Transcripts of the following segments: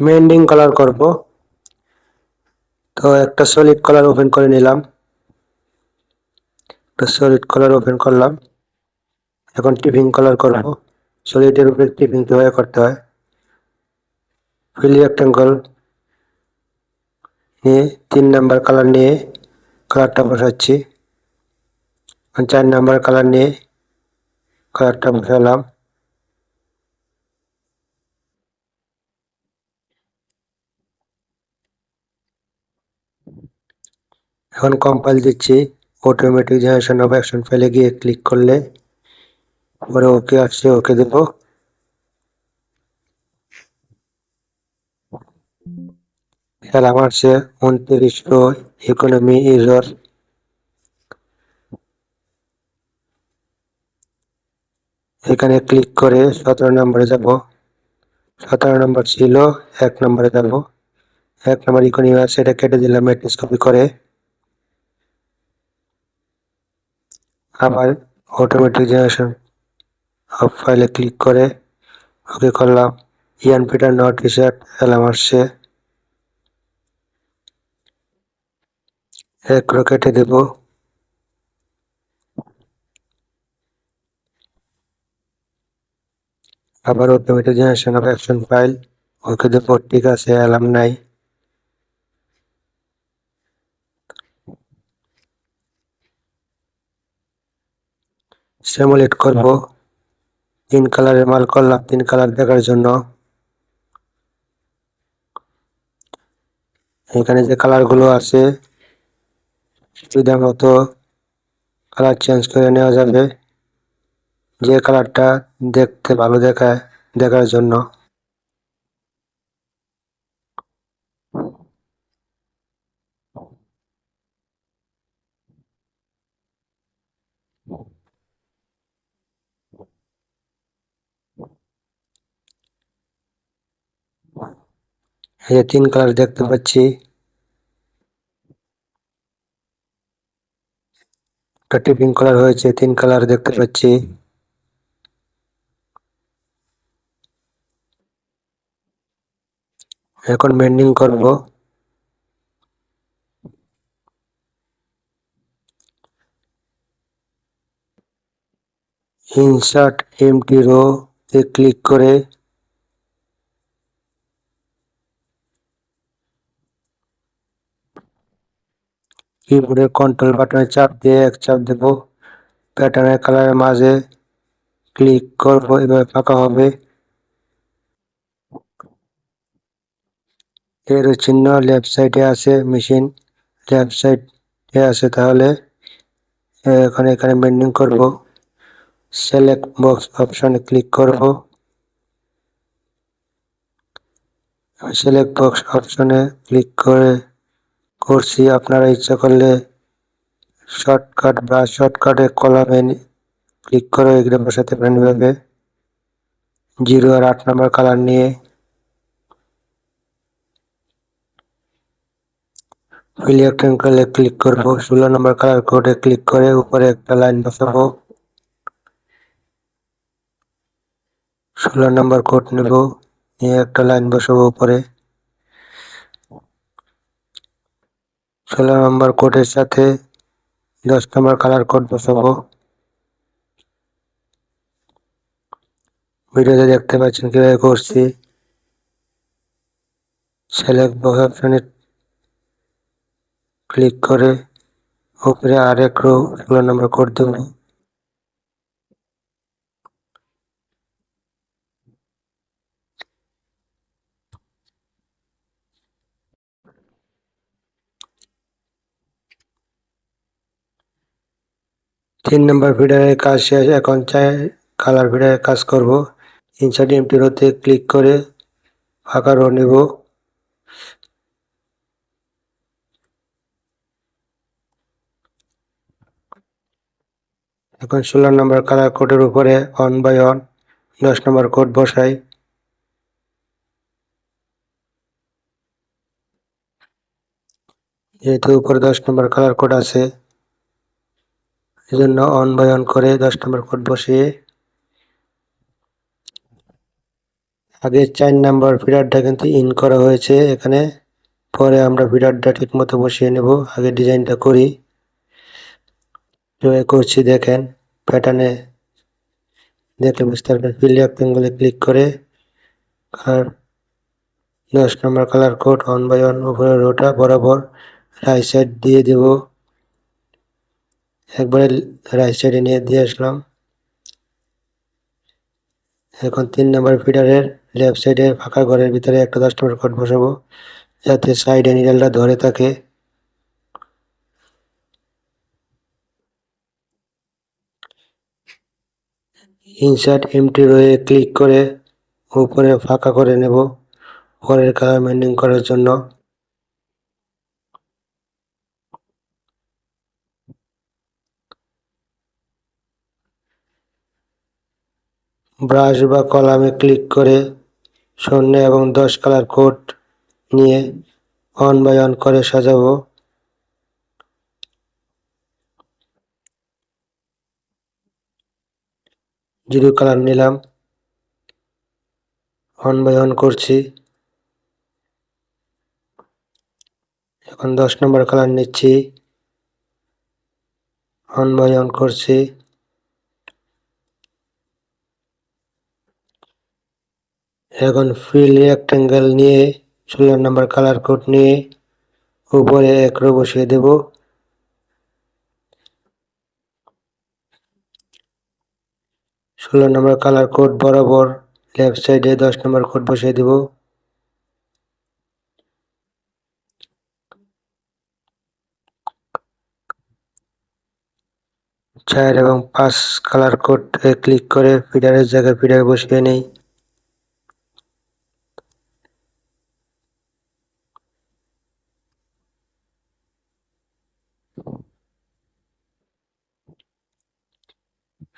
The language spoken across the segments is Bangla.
মেন্ডিং কালার করব। তো একটা সলিড কালার ওপেন করে নিলাম। একটা সলিড কালার ওপেন করলাম। এখন টিপিং কালার করব। সলিডের উপরে টিপিং কীভাবে করতে হয়। ফিল রেক্টেঙ্গল নিয়ে তিন নাম্বার কালার নিয়ে কালারটা বসাচ্ছি। চার নাম্বার কালার নিয়ে কালারটা বসালাম। এখন কম্পাইল দিচ্ছি অটোমেটিক জেনারেশন অফ অ্যাকশন ফাইলে গিয়ে ক্লিক করলে, পরে ওকে আসছে ওকে দেব। খেলা মারছে উনত্রিশশো ইকোনমি ইরর এখানে ক্লিক করে সতেরো নম্বরে যাব। সতেরো নম্বর ছিল, এক নম্বরে যাব। এক নম্বর ইকোনমি আছে, এটা কেটে দিলাম ম্যাট্রিক্স কপি করে। আবার অটোমেটিক জেনারেশন অফ ফাইলে ক্লিক করে ওকে করলাম, ইয়ান পিটার নট রিসেট এলাম আসছে। এক কেটে দেব। আবার automatic generation of action file okay দেব, ঠিক আছে এলাম নাই। সিমুলেট করব। তিন কালারের মাল করলাম তিন কালার দেখার জন্য। এখানে যে কালারগুলো আছে সুবিধা মতো কালার চেঞ্জ করে নেওয়া যাবে। যে কালারটা দেখতে ভালো দেখায় দেখার জন্য। এই যে তিন কালার দেখতে পাচ্ছি। একটা টিপিং কালার হয়েছে, তিন কালার দেখতে পাচ্ছি। এখন মেন্ডিং করব। ইনসার্ট এমটি রো ক্লিক করে কিবোর্ডের কন্ট্রোল বাটনে চাপ দিয়ে এক চাপ দেব। প্যাটার্নের কালারের মাঝে ক্লিক করব, এভাবে ফাঁকা হবে। এর চিহ্ন লেফট সাইডে আছে মেশিন লেফট সাইডে আছে, তাহলে এখন এখানে বেন্ডিং করব। সিলেক্ট বক্স অপশনে ক্লিক করব। সিলেক্ট বক্স অপশনে ক্লিক করে করছি। আপনারা ইচ্ছা করলে শর্টকাট বা শর্টকাটে কলামে ক্লিক করে এগুলো বসাতে পারেন এভাবে। জিরো আর আট নম্বর কালার নিয়ে। ক্লিক করব। ষোলো নম্বর কালার কোডে ক্লিক করে উপরে একটা লাইন বসাবো। ষোলো নম্বর কোড নেব। নিয়ে একটা লাইন বসাবো উপরে। ষোলো নম্বর কোডের সাথে দশ নম্বর কালার কোড বসাবো। ভিডিওতে দেখতে পাচ্ছেন কীভাবে করছি। সেলেক্ট বক্স অপশানে ক্লিক করে উপরে আরেক রো ষোলো নম্বর কোড দেবো। তিন নম্বর ফিডারের কাজ শেষ, এখন চাই কালার ফিডারের কাজ করব। ইনসার্ট এমটি রোতে ক্লিক করে ফাঁকা রো নেব। এখন ষোলো নম্বর কালার কোডের উপরে অন বাই অন দশ নম্বর কোড বসাই। যেহেতু উপরে দশ নম্বর কালার কোড আছে এই জন্য অন অন করে দশ নম্বর কোড বসিয়ে আগে চার নাম্বার ফিডারটা কিন্তু ইন করা হয়েছে এখানে। পরে আমরা ফিডারটা ঠিক মতো বসিয়ে নেব। আগে ডিজাইনটা করি। করছি, দেখেন প্যাটার্নে দেখলে বুঝতে পারবেন। ফিল রেক্টেঙ্গলে ক্লিক করে আর দশ number colour code one by one উপরে রোটা বরাবর রাইট সাইড দিয়ে দেব। একবারে রাইট সাইডে নিয়ে দিয়ে আসলাম। এখন তিন নম্বর ফিডারের লেফট সাইডে ফাঁকা ঘরের ভিতরে একটা দশ নম্বর কোড বসাবো, যাতে সাইডে নিডেলটা ধরে থাকে। ইনসার্ট এমটি রয়ে ক্লিক করে উপরে ফাঁকা করে নেব, পরের কালার মেন্ডিং করার জন্য। ব্রাশ বা কলামে ক্লিক করে শূন্য এবং দশ কালার কোড নিয়ে অন বাই অন করে সাজাবো। জিরো কালার নিলাম। অন বাই অন করছি। এখন দশ নম্বর কালার নিচ্ছি। অন বাই অন করছি। এখন ফিল রেক্টেঙ্গেল নিয়ে ষোলো নম্বর কালার কোড নিয়ে উপরে এক রো বসিয়ে দেব। ষোলো নম্বর কালার কোড বরাবর লেফট সাইডে দশ নম্বর কোড বসিয়ে দেব। চার এবং পাঁচ কালার কোড ক্লিক করে ফিডারের জায়গায় ফিডার বসিয়ে নেই।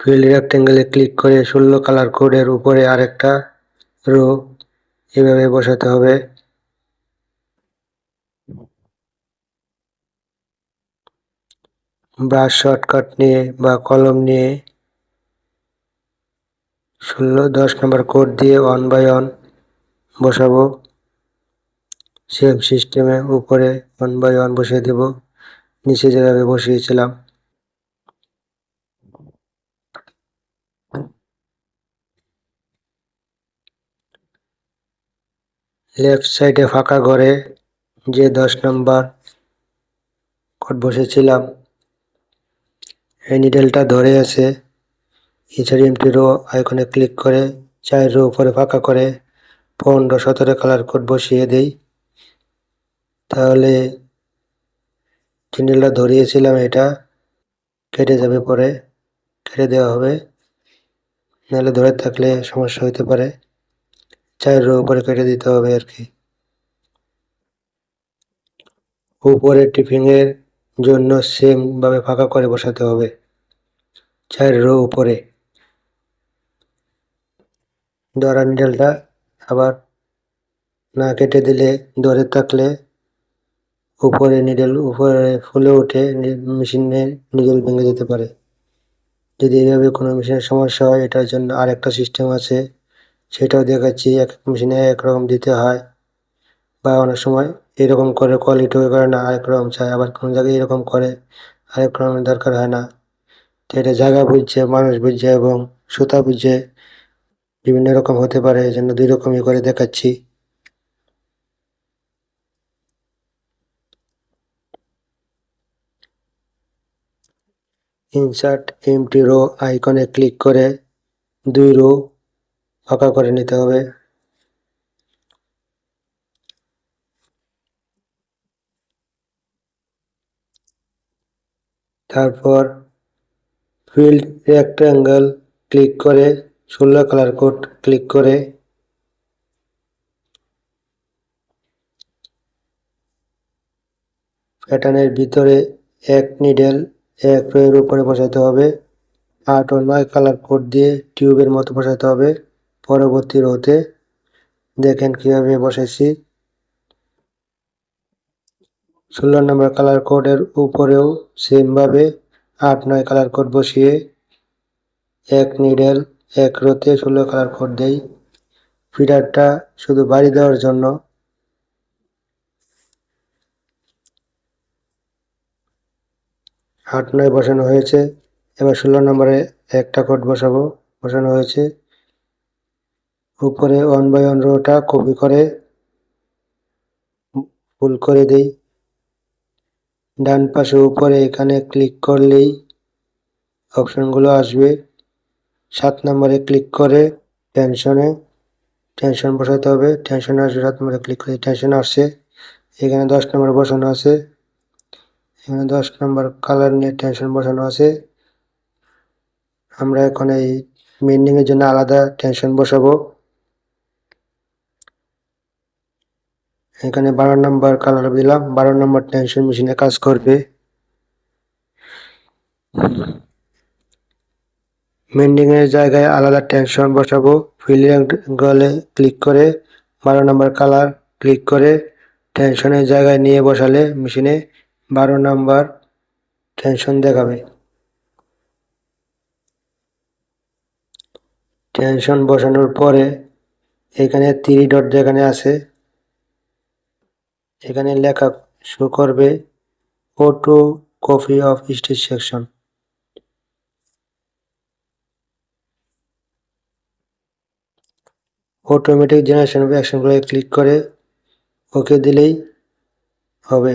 ফিল রেক্টেঙ্গেলে ক্লিক করে ষোলো কালার কোডের উপরে আরেকটা রো এভাবে বসাতে হবে। ব্রাশ শর্টকাট নিয়ে বা কলম নিয়ে ষোলো, দশ নম্বর কোড দিয়ে ওয়ান বাই ওয়ান বসাবো। সেম সিস্টেমে উপরে ওয়ান বাই ওয়ান বসিয়ে দেব। নিচে যেভাবে বসিয়েছিলাম। লেফট সাইডে ফাঁকা ঘরে যে দশ নম্বর কোড বসেছিলাম, এই নিডেলটা ধরে আছে। এছাড়া এমটি রো আইকনে ক্লিক করে চার রো উপরে ফাঁকা করে পনেরো সতেরো কালার কোড বসিয়ে দেই। তাহলে নিডেলটা ধরিয়েছিলাম এটা, কেটে যাবে পরে, কেটে দেওয়া হবে। নাহলে ধরে থাকলে সমস্যা হতে পারে। চার রো উপরে কেটে দিতে হবে আর কি। উপরে টিফিনের জন্য সেম ভাবে ফাঁকা করে বসাতে হবে। চার রো উপরে। ধরা নিডেলটা আবার না কেটে দিলে ধরে থাকলে উপরে নিডেল, উপরে ফুলে উঠে মেশিনের নিডেল ভেঙে যেতে পারে। যদি এইভাবে কোনো মেশিনের সমস্যা হয়, এটার জন্য আরেকটা সিস্টেম আছে। সেটাও দেখাচ্ছি এক এক মেশিনে একরকম দিতে হয়। বা অনেক সময় এরকম করে কোয়ালিটি করে না, আরেক রকম চায় আবার কোনো জায়গায় এরকম করে, আরেক রকমের দরকার হয় না। তো এটা জায়গা বুঝছে, মানুষ বুঝছে এবং সুতা বুঝছে, বিভিন্ন রকম হতে পারে, এই জন্য দুই রকমই করে দেখাচ্ছি। ইনসার্ট এমটি রো আইকনে ক্লিক করে দুই রো ফাঁকা করে নিতে হবে। তারপর ফিল্ড রেক্ট্যাঙ্গেল ক্লিক করে ষোলো কালার কোড ক্লিক করে প্যাটার্নের ভিতরে এক নিডেল এক রোয়ের উপরে বসাতে হবে। আট ও নয় কালার কোড দিয়ে টিউবের মতো বসাতে হবে। পরবর্তী রোতে দেখেন কীভাবে বসেছি ষোলো নম্বর কালার কোডের উপরেও সেমভাবে আট, নয় কালার কোড বসিয়ে এক নিডেল, এক রোতে ষোলো কালার কোড দেই। ফিডারটা শুধু বাড়ি দেওয়ার জন্য। আট, নয় বসানো হয়েছে। এবার ষোলো নম্বরে একটা কোড বসাবো, বসানো হয়েছে। উপরে ওয়ান বাই ওয়ান রোটা কপি করে ফুল করে দিই। ডান পাশে উপরে এখানে ক্লিক করলেই অপশনগুলো আসবে। সাত নম্বরে ক্লিক করে টেনশনে, টেনশন বসাতে হবে। টেনশনে আসবে সাত নম্বরে ক্লিক করে টেনশন আসছে এখানে দশ নম্বর বসানো আছে। এখানে দশ নম্বর কালার নিয়ে টেনশন বসানো আছে। আমরা এখন এই মেন্ডিং এর জন্য আলাদা টেনশন বসাবো। এখানে বারো নাম্বার কালার দিলাম। বারো নম্বর টেনশন মেশিনে কাজ করবে। মেন্ডিং এর জায়গায় আলাদা টেনশন বসাবো। ফিলিং গলে ক্লিক করে বারো নাম্বার কালার ক্লিক করে টেনশনের জায়গায় নিয়ে বসালে মেশিনে বারো নাম্বার টেনশন দেখাবে। টেনশন বসানোর পরে এখানে থ্রি ডট যেখানে আছে এখানে লেখা শো করবে auto copy of stage section automatic generation of অ্যাকশনগুলো click করে ওকে দিলেই হবে।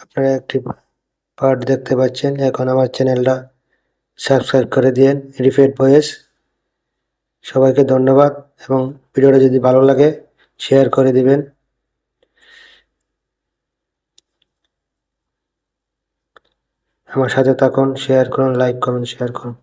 আপনারা একটি পার্ট দেখতে পাচ্ছেন। এখন আমার চ্যানেলটা সাবস্ক্রাইব করে দিন রিফেট ভয়েস সবাইকে ধন্যবাদ এবং ভিডিওটা যদি ভালো লাগে শেয়ার করে দিবেন। আমার সাথে থাকুন শেয়ার করুন লাইক করুন শেয়ার করুন।